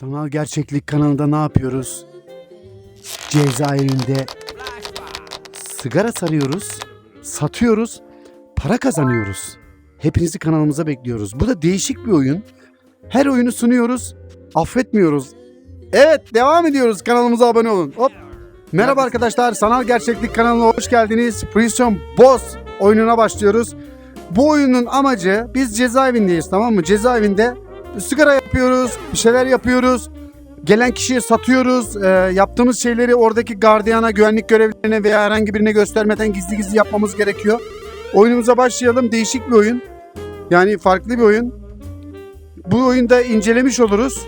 Sanal Gerçeklik kanalında ne yapıyoruz? Cezaevinde sigara sarıyoruz, satıyoruz, para kazanıyoruz. Hepinizi kanalımıza bekliyoruz. Bu da değişik bir oyun. Her oyunu sunuyoruz, affetmiyoruz. Evet, devam ediyoruz. Kanalımıza abone olun. Hop. Merhaba arkadaşlar, Sanal Gerçeklik kanalına hoş geldiniz. Prison Boss oyununa başlıyoruz. Bu oyunun amacı biz cezaevindeyiz tamam mı? Cezaevinde sigara yapıyoruz, bir şeyler yapıyoruz. Gelen kişiye satıyoruz. Ee, yaptığımız şeyleri oradaki gardiyana, güvenlik görevlilerine veya herhangi birine göstermeden gizli gizli yapmamız gerekiyor. Oyunumuza başlayalım. Değişik bir oyun. Yani farklı bir oyun. Bu oyunda incelemiş oluruz.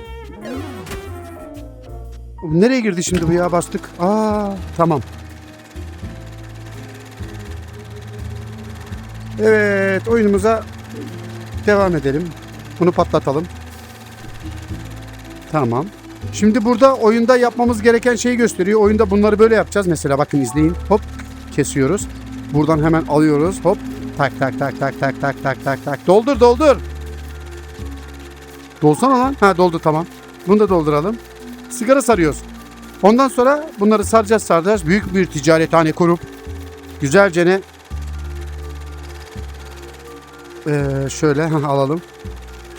Nereye girdi şimdi bu ya bastık? Aa tamam. Evet oyunumuza devam edelim. Bunu patlatalım. Tamam. Şimdi burada oyunda yapmamız gereken şeyi gösteriyor. Oyunda bunları böyle yapacağız. Mesela bakın izleyin. Hop kesiyoruz. Buradan hemen alıyoruz. Hop tak tak tak tak tak tak tak tak tak. Doldur doldur. Dolsana lan. Ha doldu tamam. Bunu da dolduralım. Sigara sarıyoruz. Ondan sonra bunları saracağız saracağız. Büyük bir ticarethane kurup güzelce ne ee, şöyle alalım.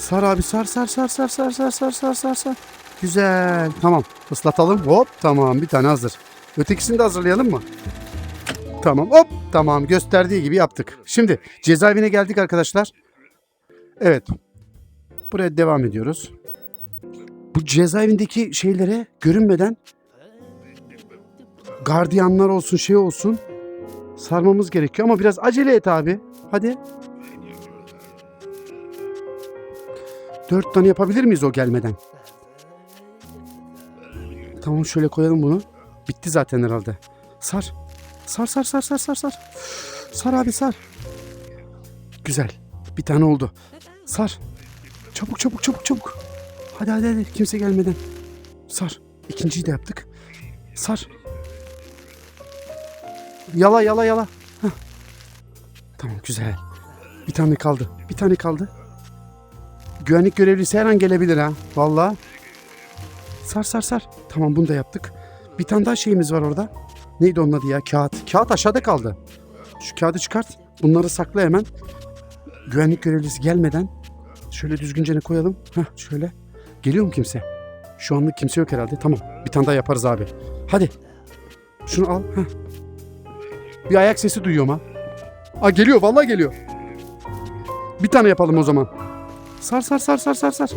Sar abi sar sar sar sar sar sar sar sar sar sar. Güzel. Tamam. Islatalım. Hop tamam bir tane hazır. Ötekisini de hazırlayalım mı? Tamam hop tamam gösterdiği gibi yaptık. Şimdi cezaevine geldik arkadaşlar. Evet. Buraya devam ediyoruz. Bu cezaevindeki şeylere görünmeden gardiyanlar olsun şey olsun sarmamız gerekiyor ama biraz acele et abi. Hadi. Dört tane yapabilir miyiz o gelmeden? Tamam şöyle koyalım bunu. Bitti zaten herhalde. Sar. Sar sar sar sar sar sar. Sar abi sar. Güzel. Bir tane oldu. Sar. Çabuk çabuk çabuk çabuk. Hadi hadi hadi kimse gelmeden. Sar. İkinciyi de yaptık. Sar. Yala yala yala. Hah. Tamam güzel. Bir tane kaldı. Bir tane kaldı. Güvenlik görevlisi her an gelebilir ha. Vallahi. Sar sar sar. Tamam bunu da yaptık. Bir tane daha şeyimiz var orada. Neydi onun adı ya? Kağıt. Kağıt aşağıda kaldı. Şu kağıdı çıkart. Bunları sakla hemen. Güvenlik görevlisi gelmeden şöyle düzgünce ne koyalım. Heh şöyle. Geliyor mu kimse? Şu anlık kimse yok herhalde. Tamam. Bir tane daha yaparız abi. Hadi. Şunu al. Heh. Bir ayak sesi duyuyorum ha. Aa geliyor. Vallahi geliyor. Bir tane yapalım o zaman. Sar sar sar sar sar sar.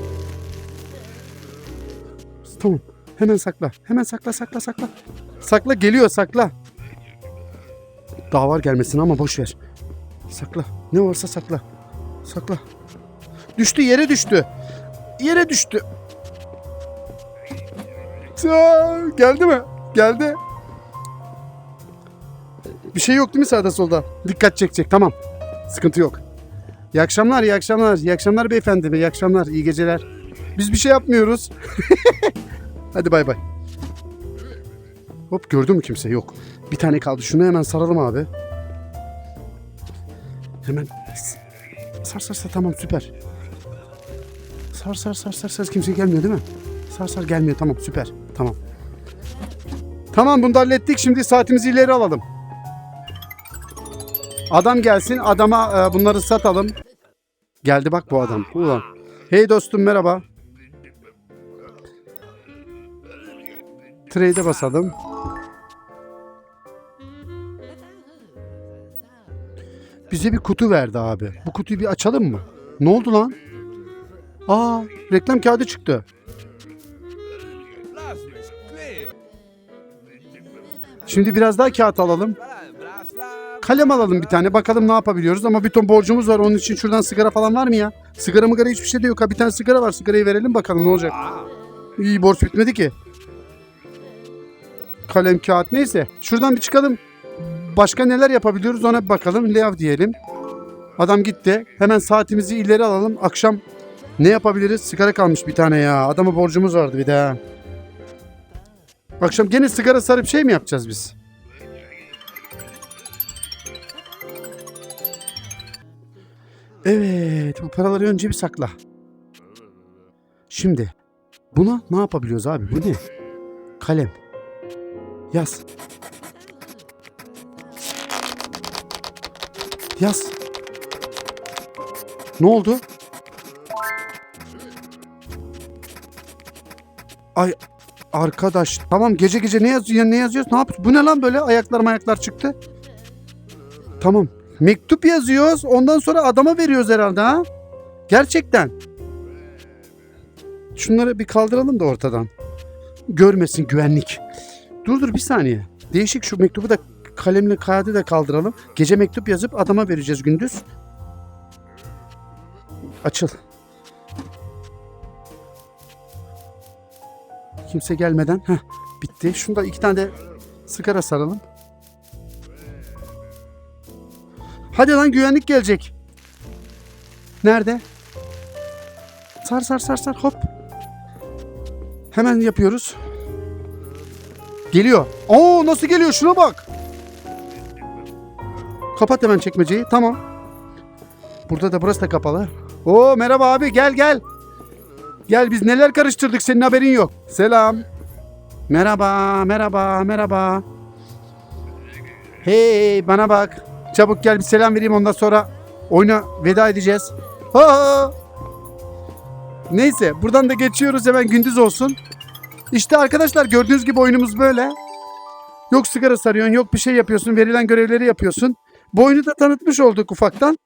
Tamam. Hemen sakla. Hemen sakla sakla sakla. Sakla geliyor sakla. Daha var gelmesin ama boş ver. Sakla. Ne varsa sakla. Sakla. Düştü yere düştü. Yere düştü. Aa, geldi mi? Geldi. Bir şey yok değil mi sağda solda? Dikkat çekecek tamam. Sıkıntı yok. İyi akşamlar, iyi akşamlar. İyi akşamlar beyefendi. İyi akşamlar, iyi geceler. Biz bir şey yapmıyoruz. Hadi bay bay. Hop gördün mü kimse? Yok. Bir tane kaldı. Şunu hemen saralım abi. Hemen sar sar sar tamam süper. Sar sar sar sar sar kimse gelmiyor değil mi? Sar sar gelmiyor tamam süper. Tamam. Tamam bunu da hallettik. Şimdi saatimizi ileri alalım. Adam gelsin. Adama e, bunları satalım. Geldi bak bu adam. Ulan. Hey dostum merhaba. Trade'e basalım. Bize bir kutu verdi abi. Bu kutuyu bir açalım mı? Ne oldu lan? Aa, reklam kağıdı çıktı. Şimdi biraz daha kağıt alalım. Kalem alalım bir tane. Bakalım ne yapabiliyoruz ama bir ton borcumuz var. Onun için şuradan sigara falan var mı ya? Sigara mıgara hiçbir şey de yok. Ha, bir tane sigara var. Sigarayı verelim bakalım ne olacak. İyi borç bitmedi ki. Kalem, kağıt neyse. Şuradan bir çıkalım. Başka neler yapabiliyoruz ona bir bakalım. Lev diyelim. Adam gitti. Hemen saatimizi ileri alalım. Akşam ne yapabiliriz? Sigara kalmış bir tane ya. Adama borcumuz vardı bir daha. Akşam gene sigara sarıp şey mi yapacağız biz? Evet, bu paraları önce bir sakla. Şimdi Buna ne yapabiliyoruz abi? Bu ne? Kalem. Yaz. Yaz. Ne oldu? Ay arkadaş tamam gece gece ne yazıyor ne yazıyoruz ne yapıyoruz? Bu ne lan böyle ayaklar ayaklar çıktı. Tamam mektup yazıyoruz ondan sonra adama veriyoruz herhalde ha. Gerçekten. Şunları bir kaldıralım da ortadan. Görmesin güvenlik. Dur dur bir saniye. Değişik şu mektubu da kalemle kağıdı da kaldıralım. Gece mektup yazıp adama vereceğiz gündüz. Açıl. Kimse gelmeden. Heh, bitti. Şunda iki tane de sigara saralım. Hadi lan güvenlik gelecek. Nerede? Sar sar sar sar hop. Hemen yapıyoruz. Geliyor. Oo nasıl geliyor şuna bak. Kapat hemen çekmeceyi. Tamam. Burada da burası da kapalı. Oo merhaba abi gel gel. Gel biz neler karıştırdık senin haberin yok. Selam. Merhaba merhaba merhaba. Hey bana bak. Çabuk gel bir selam vereyim ondan sonra oyuna veda edeceğiz. Ha. Neyse buradan da geçiyoruz hemen gündüz olsun. İşte arkadaşlar gördüğünüz gibi oyunumuz böyle. Yok sigara sarıyorsun, yok bir şey yapıyorsun, verilen görevleri yapıyorsun. Bu oyunu da tanıtmış olduk ufaktan.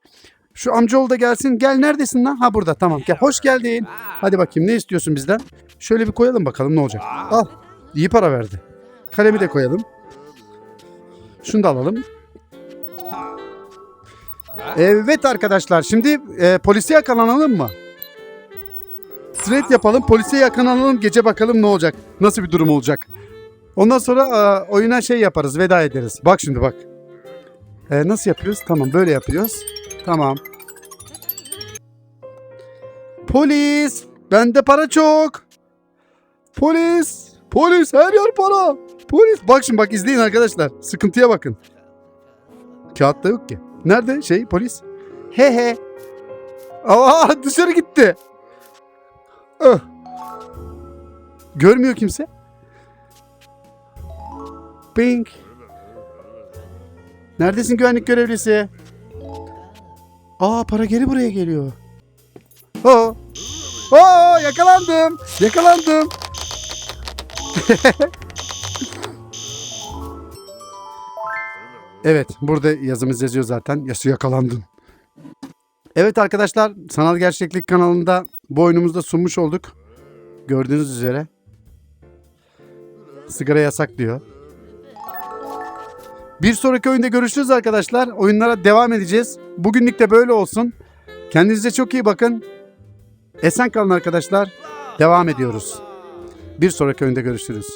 Şu amcaoğlu da gelsin. Gel neredesin lan? Ha burada tamam gel. Hoş geldin. Hadi bakayım ne istiyorsun bizden? Şöyle bir koyalım bakalım ne olacak. Al. İyi para verdi. Kalemi de koyalım. Şunu da alalım. Evet arkadaşlar şimdi e, polise yakalanalım mı? Thread yapalım polise yakalanalım gece bakalım ne olacak. Nasıl bir durum olacak. Ondan sonra e, oyuna şey yaparız veda ederiz. Bak şimdi bak. E, nasıl yapıyoruz? Tamam böyle yapıyoruz. Tamam. Polis. Bende para çok. Polis. Polis her yer para. Polis. Bak şimdi bak izleyin arkadaşlar. Sıkıntıya bakın. Kağıtta yok ki. Nerede şey polis? He he. Aa dışarı gitti. Öh. Görmüyor kimse. Pink. Neredesin güvenlik görevlisi? Aa para geri buraya geliyor. Oo. Oo yakalandım. Yakalandım. evet burada yazımız yazıyor zaten. Yaşı yakalandın. Evet arkadaşlar Sanal Gerçeklik kanalında bu oyunumuzda sunmuş olduk. Gördüğünüz üzere. Sigara yasak diyor. Bir sonraki oyunda görüşürüz arkadaşlar. Oyunlara devam edeceğiz. Bugünlük de böyle olsun. Kendinize çok iyi bakın. Esen kalın arkadaşlar. Devam ediyoruz. Bir sonraki oyunda görüşürüz.